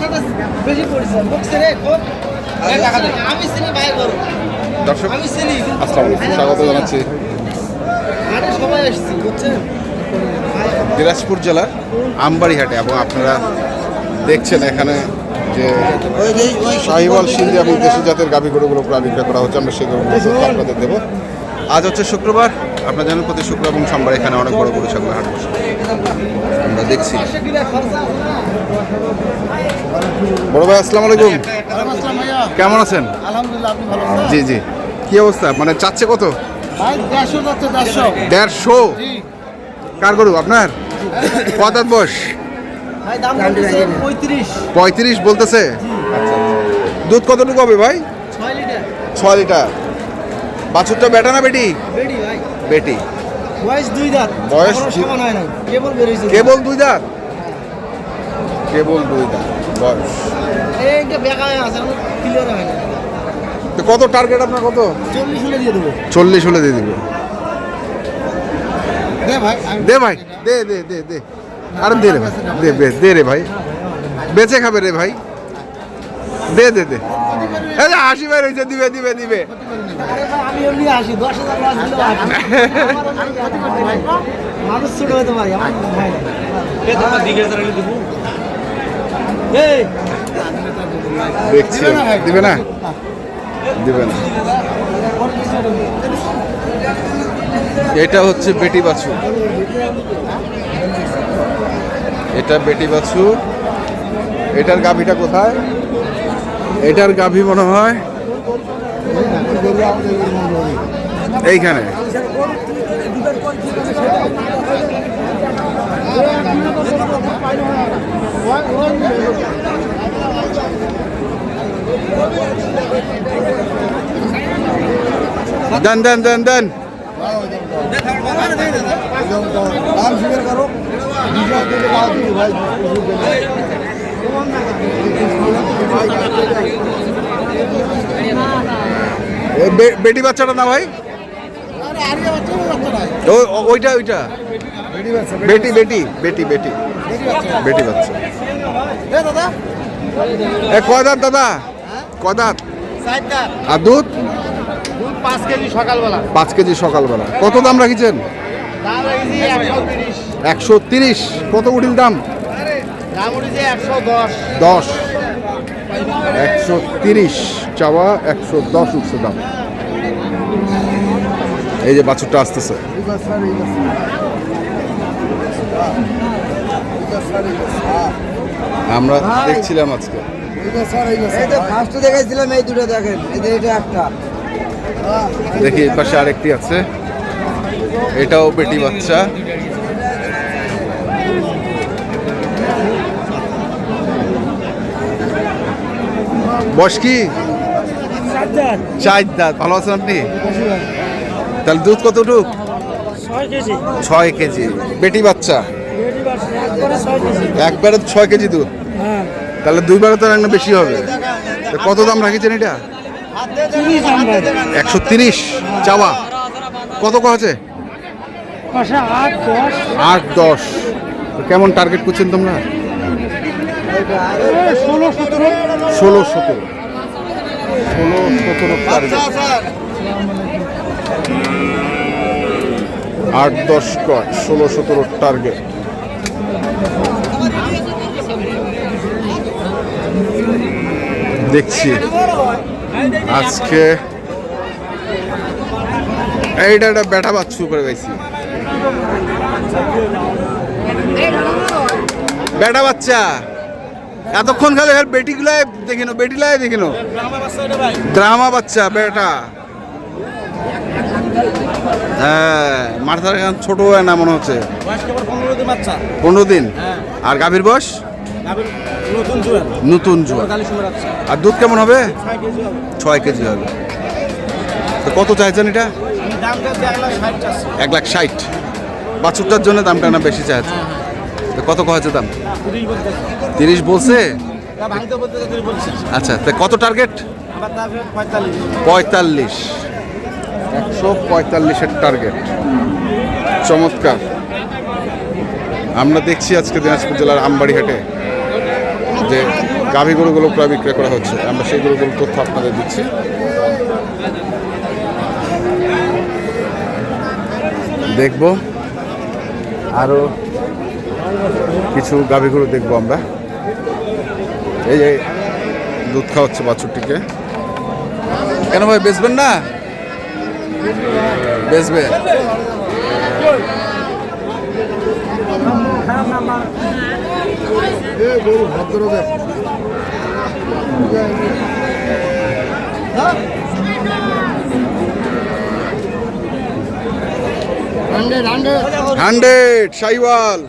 সাথে বেশি পরিচয় খুব আমি চিনি ভাই বড় দর্শক আমি চিনি। আসসালামু আলাইকুম। স্বাগত জানাচ্ছি। আরে সবাই আসছি বুঝছেন? দিনাজপুর জেলার আমবাড়িহাটে এবং আপনারা দেখছেন এখানে যে শাহিওয়াল সিন্ধি এবং দেশি জাতের গাভী গরুগুলো প্রায় বিক্রয় করা হচ্ছে। আমরা সেই গরুগুলো আপনাদের দেবো। আজ হচ্ছে শুক্রবার। আপনারা জানেন প্রতি শুক্র এবং সোমবার এখানে অনেক বড় গরু ছাগলের হাট বসে। আমরা দেখছি। বড় ভাই আসসালামু আলাইকুম। কেমন আছেন? জি জি। কি অবস্থা? মানে চাচ্ছে কত? দেড়শো কার গরু? আপনার? কত দাঁত বয়স বলতেছে পঁয়ত্রিশ। বলতেছে? আচ্ছা দুধ কতটুকু হবে ভাই? ছয় লিটার। ছয় লিটার। বাছুরটা বেটা না বেটি? বেটি। বয়স দুই দাঁত। বয়স সমান হয় নাই। কেবল বেরোইছে কেবল দুই দাঁত? কেবল দুই দাঁত বয়স। এইটা বেকা আছে আমার ক্লিয়ার হয় না তো কত টার্গেট আপনার কত? চল্লিশ হলে দিয়ে দেবো। চল্লিশ হলে দিয়ে দিবে। দে ভাই দে ভাই দে দে দে দে। আরে দে রে ভাই দে বে- দে রে ভাই। বেঁচে খাবে রে ভাই। দে দে দে। আরে হাসি ভাই রয়েছে দিবে দিবে দিবে। মানুষ ছোট হতে পারি। এই, দেখছি। দিবে না দিবে না? এটা হচ্ছে বেটি বাছু এটা বেটি বাছু এটার গাভীটা কোথায়? এটার গাভী মনে হয় এইখানে। দেন দেন দেন দেন। বেটি বাচ্চাটা না ভাই? ওইটা ওইটা। বেটি বেটি বেটি বেটি বেটি বাচ্চা। এ কয় দাঁত দাদা? কয় দাঁত? আর দুধ? পাঁচ কেজি সকালবেলা। পাঁচ কেজি সকালবেলা। কত দাম রাখিছেন? একশো তিরিশ। কত উঠিল দাম? দশ। একশো তিরিশ চাওয়া একশো দশ উঠছে দাম। এই যে বাছুরটা আসতেছে। আমরা দেখছিলাম আজকে। দেখাইছিলাম এই দুটো দেখেন এটা একটা। দেখি পাশে আরেকটি আছে। এটাও বেটি বাচ্চা। বয়স কি? চার দাঁত ভালো আছেন আপনি? তাহলে দুধ কতটুক ছয় কেজি। বেটি বাচ্চা? একবারে ছয় কেজি। দুধ? হ্যাঁ। তাহলে দুইবারে তো রান্না বেশি হবে। কত দাম রাখিছেন এটা? একশো তিরিশ। চাওয়া? কত আছে? আট দশ। কেমন টার্গেট করছেন তোমরা? ষোলো সতেরো। ষোলো সতেরো ষোলো সতেরো আট দশ কট ষোলো সতেরো টার্গেট দেখছি। আজকে এইটা একটা ব্যাটা বাচ্চু করে গেছি ব্যাটা বাচ্চা। এতক্ষণ খালি এর বেটিগুলাই দেখিনো বেটিলাই দেখিনো ড্রামা বাচ্চা বেটা। হ্যাঁ মাথার এখন ছোট হয় না মনে হচ্ছে। পনেরো দিন? হ্যাঁ। আর গাভীর বয়স? নতুন জুয়ার। আর দুধ কেমন হবে? ছয় কেজি হবে। তো কত চাইছেন এটা? এক লাখ ষাট বাছুরটার জন্য দামটা না বেশি চাইছে তো কত কয়েছে দাম? তিরিশ বলছে। আচ্ছা তো কত টার্গেট পঁয়তাল্লিশ। একশো পঁয়তাল্লিশের টার্গেট চমৎকার। আমরা দেখছি আজকে দিনাজপুর জেলার আমবাড়িহাটে যে গাভী গরুগুলো প্রায় বিক্রয় করা হচ্ছে। আমরা সেই গরুগুলোর তথ্য আপনাদের দিচ্ছি। দেখব। আরও কিছু গাভী গরু দেখব আমরা। এই যে দুধ খাওয়াচ্ছে বাছুরটিকে। কেন ভাই, বেচবেন না? বেচবে? হান্ড্রেড, সাইওয়াল।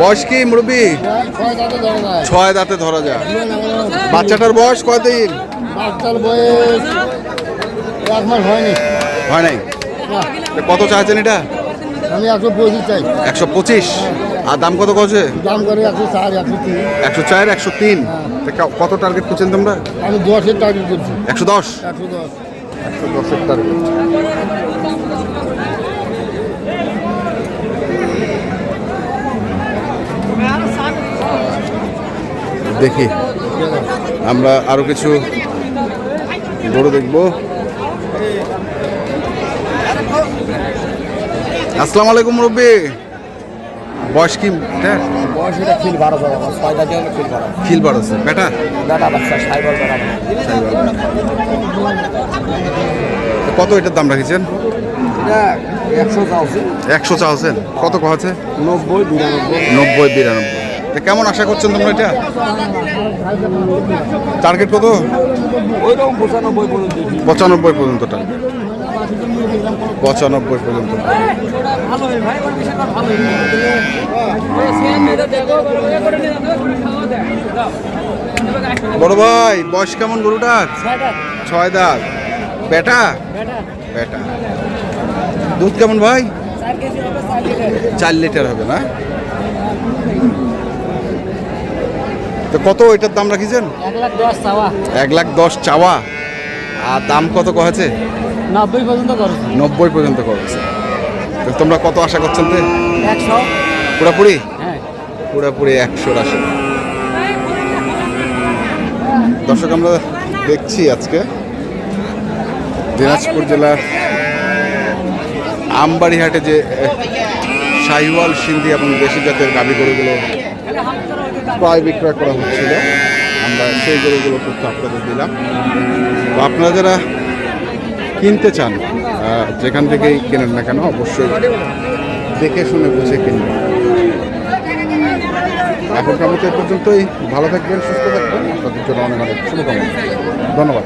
বয়স কি মুরব্বী? ছয় দাঁতে ধরা যায় বাচ্চাটার বয়স কয়দিন? বাচ্চার বয়স এক মাস হয়নি। হয় নাই? কত চাইছেন এটা? আমি একশো পঁচিশ চাই। একশো পঁচিশ। আর দাম কত কছে দাম করে একশো চার একশো তিন। একশো চার একশো তিন। তা কত টার্গেট করছেন তোমরা? আমি দশের টার্গেট করছি। একশো দশ? একশো দশ। একশো দশের টার্গেট দেখি। আমরা আরও কিছু গরু দেখব। আসসালামু আলাইকুম রব্বি। বয়স কি? এটা? বয়স এটা খিল বারো যাবে আমার ছয় দাঁতে খিল বারো। খিল বার আছে। বেটা? বাচ্চা দাদা কত এটার দাম রাখিছেন? একশো চাওছি। একশো চাওছেন। কত আছে? নব্বই বিরানব্বই। নব্বই বিরানব্বই। কেমন আশা করছেন তোমরা এটা? টার্গেট কত? পঁচানব্বই পর্যন্ত পঁচানব্বই পর্যন্ত টার্গেট পঁচানব্বই পর্যন্ত বড় ভাই বয়স কেমন গরুটার? ছয় দাঁত। বেটা? বেটা। দুধ কেমন ভাই? চার লিটার হবে না? তো কত এটার দাম রাখিছেন? এক লাখ দশ চাওয়া। আর দাম কত কহেছে নব্বই পর্যন্ত করছি। নব্বই পর্যন্ত করেছে। তো তোমরা কত আশা করছেন তো? একশো। পুরাপুরি? হ্যাঁ। পুরাপুরি একশোর আশা। দর্শক আমরা দেখছি আজকে দিনাজপুর জেলার আমবাড়িহাটে যে শাহিওয়াল সিন্ধি এবং দেশি জাতের গাভী গরুগুলো প্রায় বিক্রয় করা হচ্ছিল। আমরা সেই গরুগুলো তথ্য আপনাদের দিলাম। তো আপনারা যারা কিনতে চান যেখান থেকেই কেনেন না কেন, অবশ্যই দেখে শুনে বুঝে কিনবেন এখনকার মতো এ পর্যন্তই। ভালো থাকবেন, সুস্থ থাকবেন। আপনাদের জন্য অনেক অনেক শুভকামনা। ধন্যবাদ।